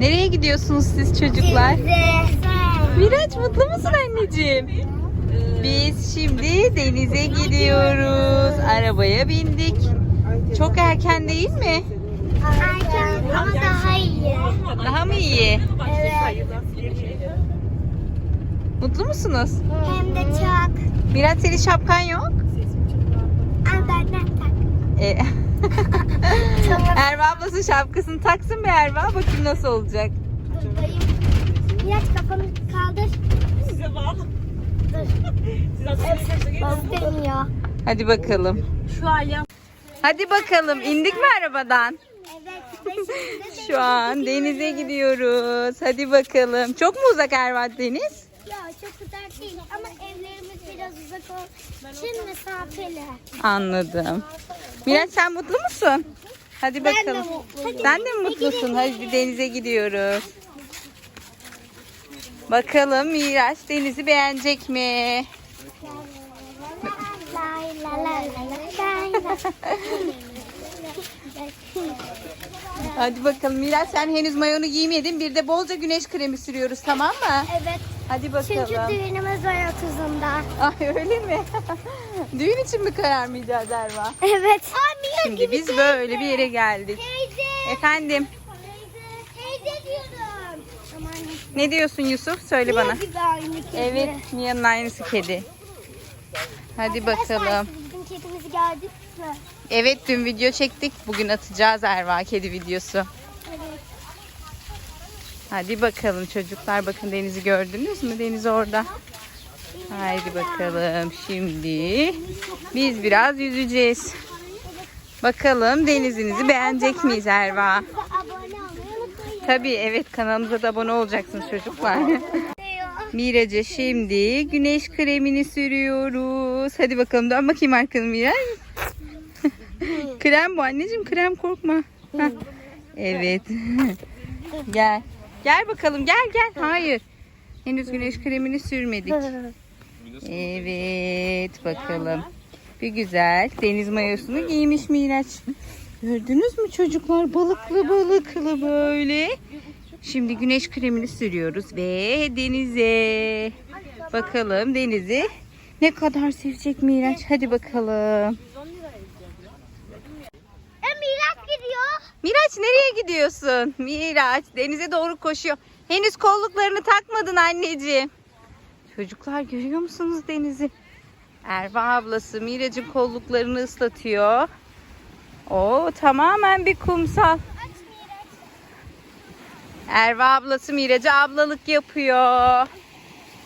Nereye gidiyorsunuz siz çocuklar? Miraç mutlu musun anneciğim? Biz şimdi denize gidiyoruz. Arabaya bindik. Çok erken değil mi? Erken ama daha iyi. Daha mı iyi? Evet. Mutlu musunuz? Hem de çok. Miraç senin şapkan yok. Al benden tak. E, Tamam. Erva ablası şapkasını taksın be Erva. Bakayım nasıl olacak. Dur dayım. Biraz kafanı kaldır. Size bağlı. Dur. Siz aslında İstemiyor. Hadi bakalım. Şu alya. Hadi bakalım. indik mi arabadan? Evet. Şu an denize gidiyoruz. Hadi bakalım. Çok mu uzak Erva deniz? Çok uzak değil ama evlerimiz biraz uzak ol. Şimdi mesafeli. Anladım. Miraç sen mutlu musun? Hadi Ben de bakalım. mutluyum. Sen de mi mutlusun? Hadi denize gidiyoruz. Bakalım Miraç denizi beğenecek mi? Lay la la la la la la. Hadi bakalım Miraç sen henüz mayonu giymedin. Bir de bolca güneş kremi sürüyoruz tamam mı? Evet. Hadi Çünkü bakalım. düğünümüz var 30'unda. Ay öyle mi? Düğün için mi kararmayacağız Erva? Evet. Aa, Şimdi biz böyle bir yere geldik. Teyze. Efendim Teyze. Teyze diyorum. Ne diyorsun Yusuf? Söyle bana. Niye gibi aynı kedi? Evet Mia'nın aynısı kedi. Hadi bakalım. Arkadaşlar, Bizim kedimizi gördük mü? Evet dün video çektik. Bugün atacağız Erva kedi videosu. Hadi bakalım çocuklar bakın denizi gördünüz mü? Deniz orada. Haydi bakalım şimdi biz biraz yüzeceğiz. Bakalım denizinizi beğenecek miyiz Erva? Tabii evet kanalımıza da abone olacaksınız çocuklar. Miraç'a şimdi güneş kremini sürüyoruz. Hadi bakalım dön bakayım arkanı Miraç. krem bu anneciğim krem korkma. Heh. Evet. gel. Gel bakalım gel gel. Hayır. Henüz güneş kremini sürmedik. Evet bakalım. Bir güzel deniz mayosunu giymiş Miraç. Gördünüz mü çocuklar balıklı balıklı böyle. Şimdi güneş kremini sürüyoruz ve denize. Bakalım denizi ne kadar sevecek Miraç. Hadi bakalım. E Miraç gidiyor. Miraç nereye gidiyorsun? Miraç denize doğru koşuyor. Henüz kolluklarını takmadın anneciğim. Çocuklar görüyor musunuz denizi? Erva ablası Miraç'ın kolluklarını ıslatıyor. Oo tamamen bir kumsal. Erva ablası Miraç'a ablalık yapıyor.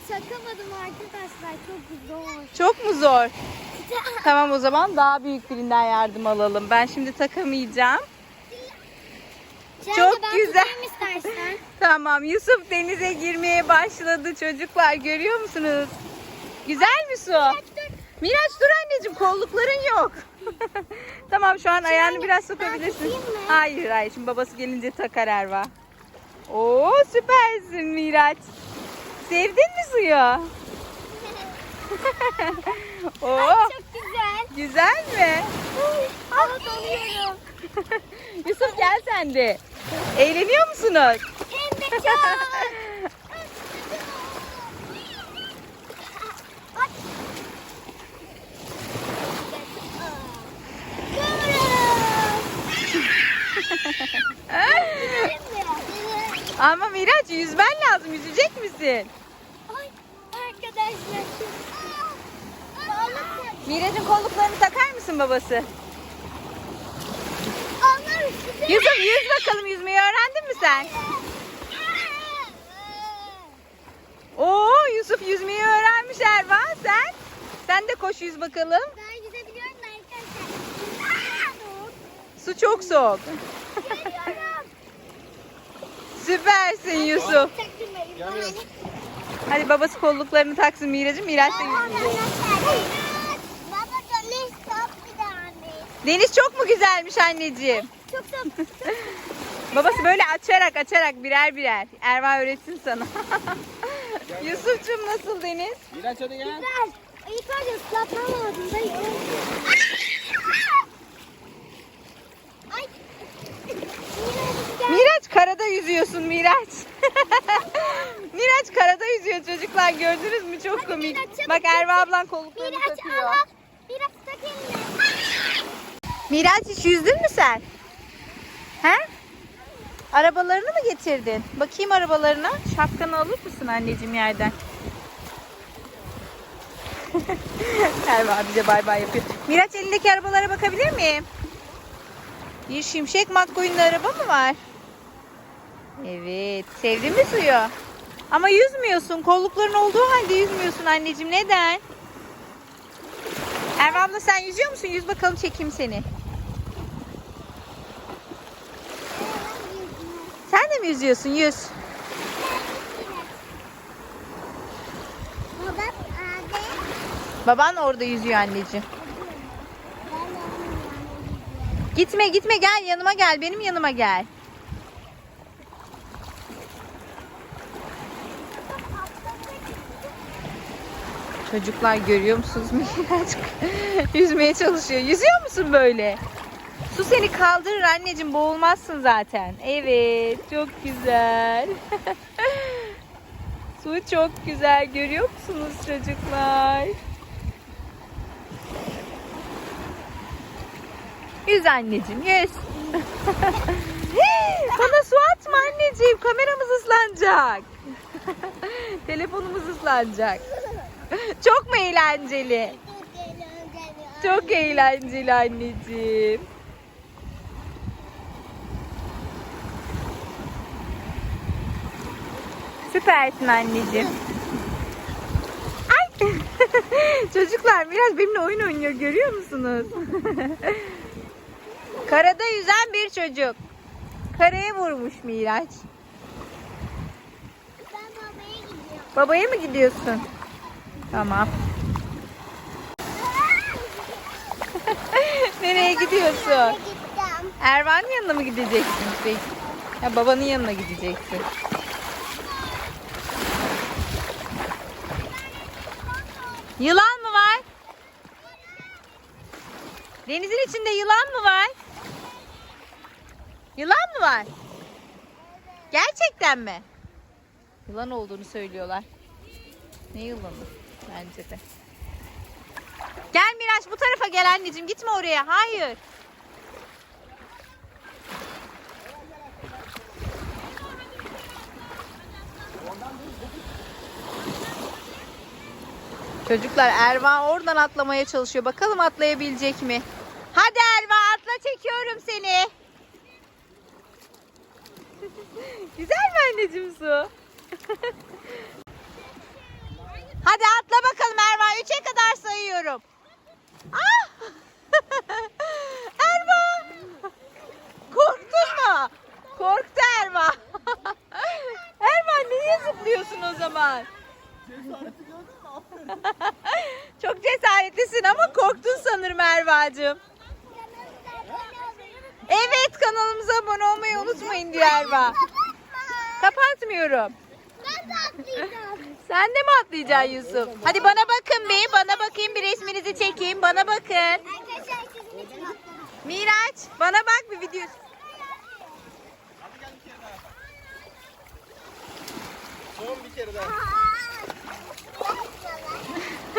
Çakamadım arkadaşlar çok zor. Çok mu zor? Tamam o zaman daha büyük birinden yardım alalım. Ben şimdi takamayacağım. Çok güzel. istersen. Tamam Yusuf denize girmeye başladı çocuklar görüyor musunuz? Güzel mi su? Miraç dur anneciğim kollukların yok. tamam şu an ayağını biraz sokabilirsin. tutayım mı? Hayır hayır şimdi babası gelince takar Erva. Oo süpersin Miraç. Sevdin mi suyu? Oo Çok güzel. güzel mi? Ama donuyorum. Yusuf gel sen de. Eğleniyor musunuz? Hem de çok. Ama Miraç yüzmen lazım. Yüzecek misin? Ay arkadaşlar. Miraç'ın kolluklarını takar mısın babası? Yusuf yüz bakalım yüzmeyi öğrendin mi sen? Oo Yusuf yüzmeyi öğrenmiş Erva sen. Sen de koş yüz bakalım. Ben yüzebiliyorum da arkadaşlar. Su çok soğuk. Süpersin Yusuf. Hadi babası kolluklarını taksın Miraç'ın. Miraç da. Deniz çok mu güzelmiş anneciğim? Çok çok Babası böyle açarak açarak birer birer. Erva öğretsin sana. Yusuf'cum nasıl Deniz? Miraç hadi gel. güzel. İlk önce ıslatmam lazım. da ilk önce. Ay. Yine Miraç karada yüzüyorsun Miraç. Miraç karada yüzüyor çocuklar gördünüz mü çok komik. Miraç, çabuk Bak Erva ablan kolluklarını Miraç takıyor. al. Miraç tak elini. Miraç hiç yüzdün mü sen? He? Arabalarını mı getirdin? Bakayım arabalarına. Şapkanı alır mısın anneciğim yerden? Erva bize bay bay yapıyor. Miraç elindeki arabalara bakabilir miyim? Bir şimşek McQueen'li araba mı var? Evet. Sevdin mi suyu? Ama yüzmüyorsun. Kollukların olduğu halde yüzmüyorsun anneciğim. Neden? Erva abla sen yüzüyor musun? Yüz bakalım çekeyim seni. Sen de mi yüzüyorsun? Yüz. Baba abi. Baban orada yüzüyor anneciğim. Gitme gitme gel yanıma gel. Benim yanıma gel. Çocuklar görüyor musunuz? Yüzmeye çalışıyor. Yüzüyor musun böyle? Su seni kaldırır anneciğim boğulmazsın zaten. Evet çok güzel. Su çok güzel görüyor musunuz çocuklar? Yüz anneciğim yüz. Bana su atma anneciğim kameramız ıslanacak. Telefonumuz ıslanacak. Çok mu eğlenceli? Çok eğlenceli anneciğim. Süpersin anneciğim. Ay. Çocuklar biraz benimle oyun oynuyor görüyor musunuz? Karada yüzen bir çocuk. Karaya vurmuş Miraç. Ben babaya gidiyorum. Babaya mı gidiyorsun? Tamam. Nereye gidiyorsun? Ervan'ın yanına mı gideceksin peki? Ya babanın yanına gideceksin. Yılan mı var? Denizin içinde yılan mı var? Yılan mı var? Gerçekten mi? Yılan olduğunu söylüyorlar. Ne yılanı? Bence de. Gel Miraç bu tarafa gel anneciğim. Gitme oraya. Hayır. Çocuklar Erva oradan atlamaya çalışıyor. Bakalım atlayabilecek mi? Hadi Erva atla çekiyorum seni. Güzel mi anneciğim su? Hadi atla bakalım Erva. Üçe kadar sayıyorum. Ah! Erva! Korktun mu? Korktu Erva. Erva niye zıplıyorsun o zaman? Çok cesaretlisin ama korktun sanırım Erva'cığım. Evet kanalımıza abone olmayı unutmayın diyor Erva. Kapatmıyorum. Sen de mi atlayacaksın Yusuf? Hadi bana bakın bir. Bana bakayım bir resminizi çekeyim. Bana bakın. Miraç bana bak bir video. Son bir kere daha.